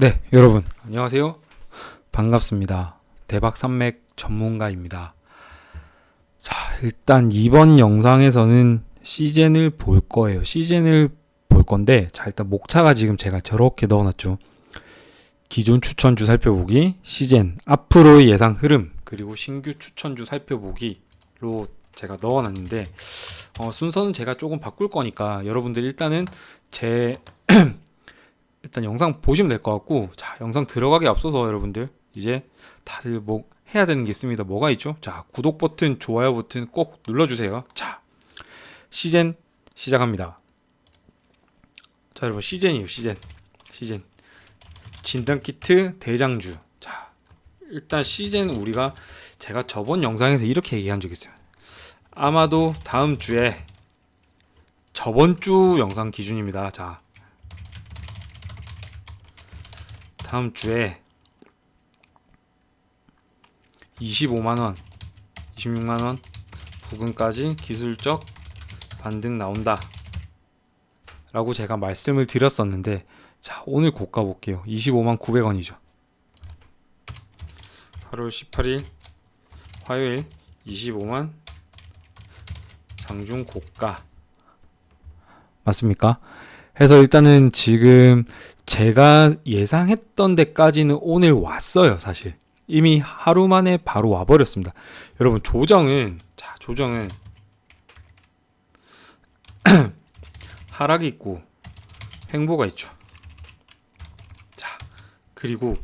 네, 여러분 안녕하세요. 반갑습니다. 대박 산맥 전문가입니다. 자, 일단 이번 영상에서는 시즌을 볼 거예요. 시즌을 볼 건데, 자, 일단 목차가 지금 제가 저렇게 넣어놨죠. 기존 추천주 살펴보기, 시즌, 앞으로의 예상 흐름, 그리고 신규 추천주 살펴보기로 제가 넣어놨는데, 어, 순서는 제가 조금 바꿀 거니까 여러분들 일단은 제 일단 영상 보시면 될 것 같고 자 영상 들어가기 앞서서 여러분들 이제 다들 뭐 해야 되는 게 있습니다. 뭐가 있죠? 자 구독 버튼 좋아요 버튼 꼭 눌러주세요. 자 시즌 시작합니다. 자 여러분 시즌이에요 시즌. 시즌. 진단 키트 대장주. 자 일단 시즌 우리가 제가 저번 영상에서 이렇게 얘기한 적 있어요. 아마도 다음 주에 저번 주 영상 기준입니다. 자 다음 주에 25만원, 26만원 부근까지 기술적 반등 나온다. 라고 제가 말씀을 드렸었는데, 자, 오늘 고가 볼게요. 25만 900원이죠. 8월 18일 화요일 25만 장중 고가. 맞습니까? 해서 일단은 지금 제가 예상했던 데까지는 오늘 왔어요, 사실. 이미 하루 만에 바로 와버렸습니다. 여러분, 조정은, 자, 조정은, 하락이 있고, 횡보가 있죠. 자, 그리고,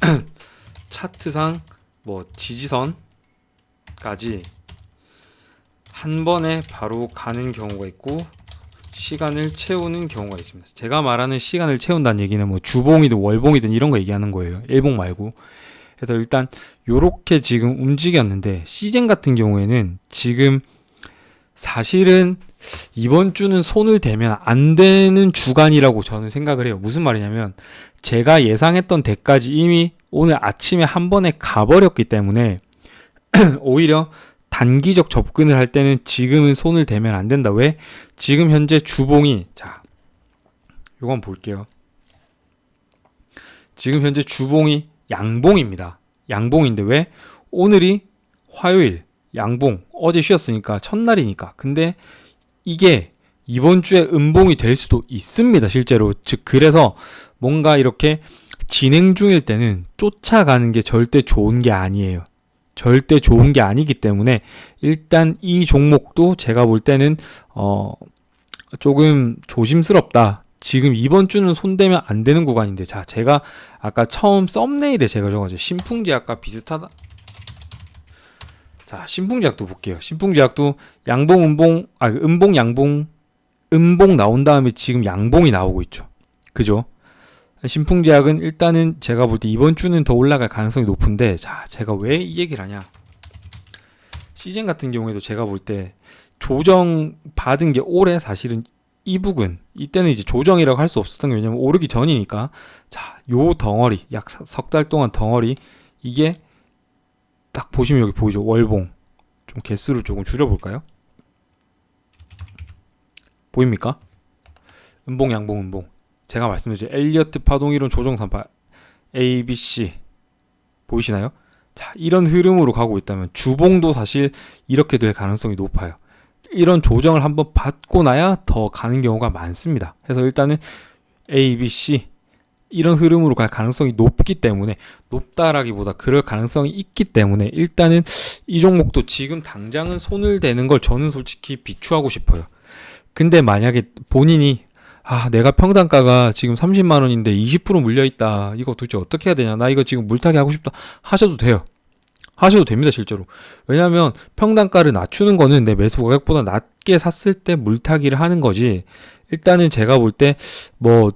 차트상, 뭐, 지지선까지 한 번에 바로 가는 경우가 있고, 시간을 채우는 경우가 있습니다. 제가 말하는 시간을 채운다는 얘기는 뭐 주봉이든 월봉이든 이런 거 얘기하는 거예요. 일봉 말고. 그래서 일단 요렇게 지금 움직였는데 시즌 같은 경우에는 지금 사실은 이번 주는 손을 대면 안 되는 주간이라고 저는 생각을 해요. 무슨 말이냐면 제가 예상했던 데까지 이미 오늘 아침에 한 번에 가버렸기 때문에 오히려 단기적 접근을 할 때는 지금은 손을 대면 안 된다. 왜? 지금 현재 주봉이 자, 요건 볼게요. 지금 현재 주봉이 양봉입니다. 양봉인데 왜? 오늘이 화요일 양봉 어제 쉬었으니까 첫날이니까. 근데 이게 이번 주에 음봉이 될 수도 있습니다. 실제로 즉 그래서 뭔가 이렇게 진행 중일 때는 쫓아가는 게 절대 좋은 게 아니에요. 절대 좋은 게 아니기 때문에 일단 이 종목도 제가 볼 때는 어 조금 조심스럽다. 지금 이번 주는 손대면 안 되는 구간인데 자 제가 아까 처음 썸네일에 제가 적어줘 신풍제약과 비슷하다. 자 신풍제약도 볼게요. 신풍제약도 양봉 음봉 아 음봉 양봉 음봉 나온 다음에 지금 양봉이 나오고 있죠. 그죠? 신풍제약은 일단은 제가 볼 때 이번 주는 더 올라갈 가능성이 높은데 자 제가 왜 이 얘기를 하냐. 시즌 같은 경우에도 제가 볼 때 조정 받은 게 올해 사실은 이 부근 이때는 이제 조정이라고 할 수 없었던 게 왜냐면 오르기 전이니까. 자 요 덩어리 약 석 달 동안 덩어리 이게 딱 보시면 여기 보이죠? 월봉. 좀 개수를 조금 줄여볼까요? 보입니까? 음봉 양봉 음봉 제가 말씀드렸죠. 엘리어트 파동 이론 조정 산파 A, B, C 보이시나요? 자, 이런 흐름으로 가고 있다면 주봉도 사실 이렇게 될 가능성이 높아요. 이런 조정을 한번 받고 나야 더 가는 경우가 많습니다. 그래서 일단은 A, B, C 이런 흐름으로 갈 가능성이 높기 때문에 높다라기보다 그럴 가능성이 있기 때문에 일단은 이 종목도 지금 당장은 손을 대는 걸 저는 솔직히 비추하고 싶어요. 근데 만약에 본인이 아, 내가 평단가가 지금 30만 원인데 20% 물려 있다. 이거 도대체 어떻게 해야 되냐? 나 이거 지금 물타기 하고 싶다. 하셔도 돼요. 하셔도 됩니다, 실제로. 왜냐하면 평단가를 낮추는 거는 내 매수 가격보다 낮게 샀을 때 물타기를 하는 거지. 일단은 제가 볼 때 뭐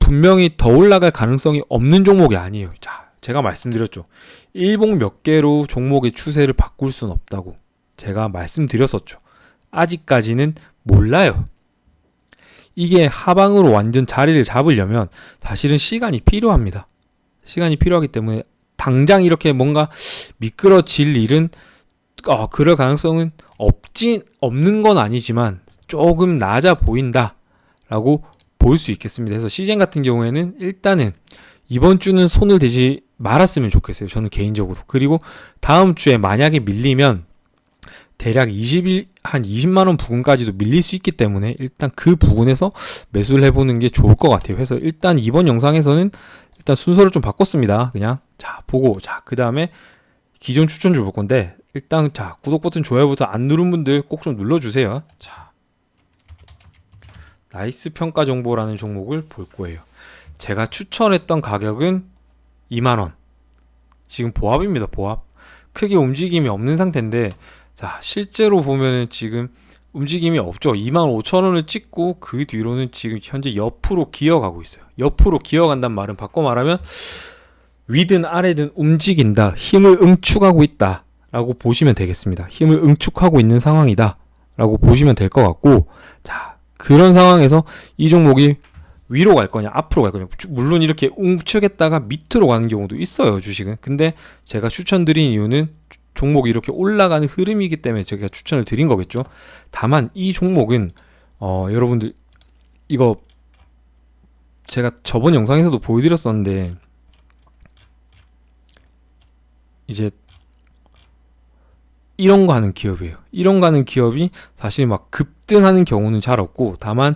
분명히 더 올라갈 가능성이 없는 종목이 아니에요. 자, 제가 말씀드렸죠. 일봉 몇 개로 종목의 추세를 바꿀 수는 없다고 제가 말씀드렸었죠. 아직까지는 몰라요. 이게 하방으로 완전 자리를 잡으려면 사실은 시간이 필요합니다. 시간이 필요하기 때문에 당장 이렇게 뭔가 미끄러질 일은 어, 그럴 가능성은 없지 없는 건 아니지만 조금 낮아 보인다라고 볼 수 있겠습니다. 그래서 시즌 같은 경우에는 일단은 이번 주는 손을 대지 말았으면 좋겠어요. 저는 개인적으로. 그리고 다음 주에 만약에 밀리면 대략 20일 한 20만 원 부근까지도 밀릴 수 있기 때문에 일단 그 부분에서 매수를 해보는 게 좋을 것 같아요. 그래서 일단 이번 영상에서는 일단 순서를 좀 바꿨습니다. 그냥 자 보고 자 그 다음에 기존 추천주 볼 건데 일단 자 구독 버튼 좋아요부터 안 누른 분들 꼭 좀 눌러주세요. 자 나이스 평가 정보라는 종목을 볼 거예요. 제가 추천했던 가격은 2만 원. 지금 보합입니다. 보합. 크게 움직임이 없는 상태인데 자 실제로 보면은 지금 움직임이 없죠. 2만 5천 원을 찍고 그 뒤로는 지금 현재 옆으로 기어가고 있어요. 옆으로 기어간단 말은 바꿔 말하면 위든 아래든 움직인다. 힘을 응축하고 있다. 라고 보시면 되겠습니다. 힘을 응축하고 있는 상황이다. 라고 보시면 될 것 같고, 자, 그런 상황에서 이 종목이 위로 갈 거냐, 앞으로 갈 거냐. 쭉- 물론 이렇게 웅축했다가 밑으로 가는 경우도 있어요, 주식은. 근데 제가 추천드린 이유는 주- 종목이 이렇게 올라가는 흐름이기 때문에 제가 추천을 드린 거겠죠. 다만 이 종목은, 어, 여러분들, 이거 제가 저번 영상에서도 보여드렸었는데, 이제 이런 거 하는 기업이에요. 이런 거 하는 기업이 사실 막 급등하는 경우는 잘 없고 다만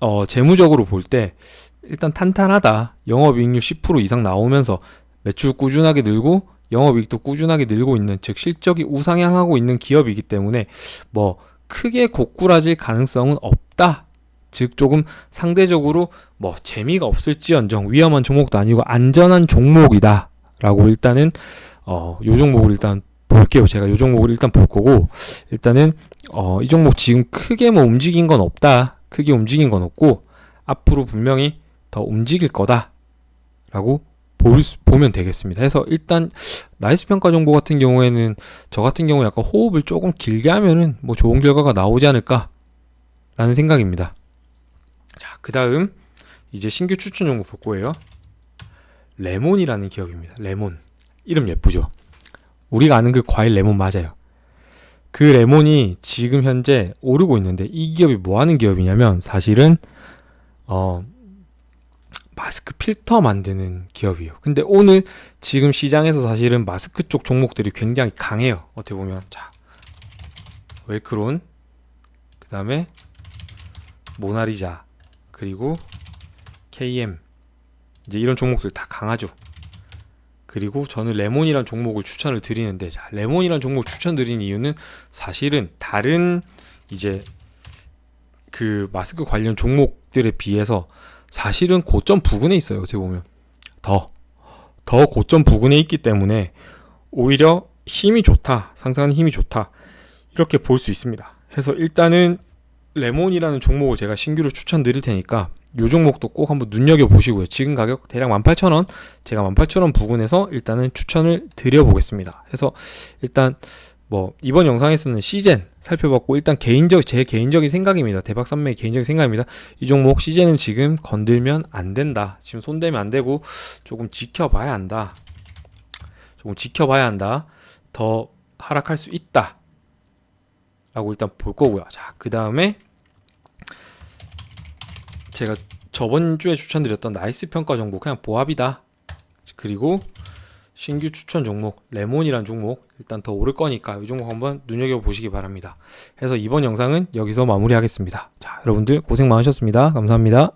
어 재무적으로 볼 때 일단 탄탄하다. 영업이익률 10% 이상 나오면서 매출 꾸준하게 늘고 영업이익도 꾸준하게 늘고 있는 즉 실적이 우상향하고 있는 기업이기 때문에 뭐 크게 고꾸라질 가능성은 없다. 즉 조금 상대적으로 뭐 재미가 없을지언정 위험한 종목도 아니고 안전한 종목이다라고 일단은 어, 요 종목을 일단 볼게요. 제가 요 종목을 일단 볼 거고, 일단은, 어, 이 종목 지금 크게 뭐 움직인 건 없다. 크게 움직인 건 없고, 앞으로 분명히 더 움직일 거다. 라고 볼, 수- 보면 되겠습니다. 해서 일단, 나이스 평가 정보 같은 경우에는, 저 같은 경우 약간 호흡을 조금 길게 하면은 뭐 좋은 결과가 나오지 않을까. 라는 생각입니다. 자, 그 다음, 이제 신규 추천 종목 볼 거예요. 레몬이라는 기업입니다. 레몬. 이름 예쁘죠? 우리가 아는 그 과일 레몬 맞아요. 그 레몬이 지금 현재 오르고 있는데 이 기업이 뭐 하는 기업이냐면 사실은 어 마스크 필터 만드는 기업이에요. 근데 오늘 지금 시장에서 사실은 마스크 쪽 종목들이 굉장히 강해요. 어떻게 보면 자 웰크론 그 다음에 모나리자 그리고 KM 이제 이런 종목들 다 강하죠. 그리고 저는 레몬이란 종목을 추천을 드리는데 자, 레몬이란 종목 추천드린 이유는 사실은 다른 이제 그 마스크 관련 종목들에 비해서 사실은 고점 부근에 있어요. 어떻게 보면 더 더 고점 부근에 있기 때문에 오히려 힘이 좋다. 상승하는 힘이 좋다. 이렇게 볼 수 있습니다. 해서 일단은 레몬이라는 종목을 제가 신규로 추천드릴 테니까 이 종목도 꼭 한번 눈여겨 보시고요. 지금 가격 대략 18,000원, 제가 18,000원 부근에서 일단은 추천을 드려 보겠습니다. 해서 일단 뭐 이번 영상에서는 시젠 살펴봤고 일단 개인적 제 개인적인 생각입니다. 대박 산매의 개인적인 생각입니다. 이 종목 시젠은 지금 건들면 안 된다. 지금 손대면 안 되고 조금 지켜봐야 한다. 조금 지켜봐야 한다. 더 하락할 수 있다. 라고 일단 볼 거고요. 자, 그 다음에 제가 저번 주에 추천드렸던 나이스 평가 정보 그냥 보합이다. 그리고 신규 추천 종목 레몬이란 종목 일단 더 오를 거니까 이 종목 한번 눈여겨 보시기 바랍니다. 해서 이번 영상은 여기서 마무리하겠습니다. 자, 여러분들 고생 많으셨습니다. 감사합니다.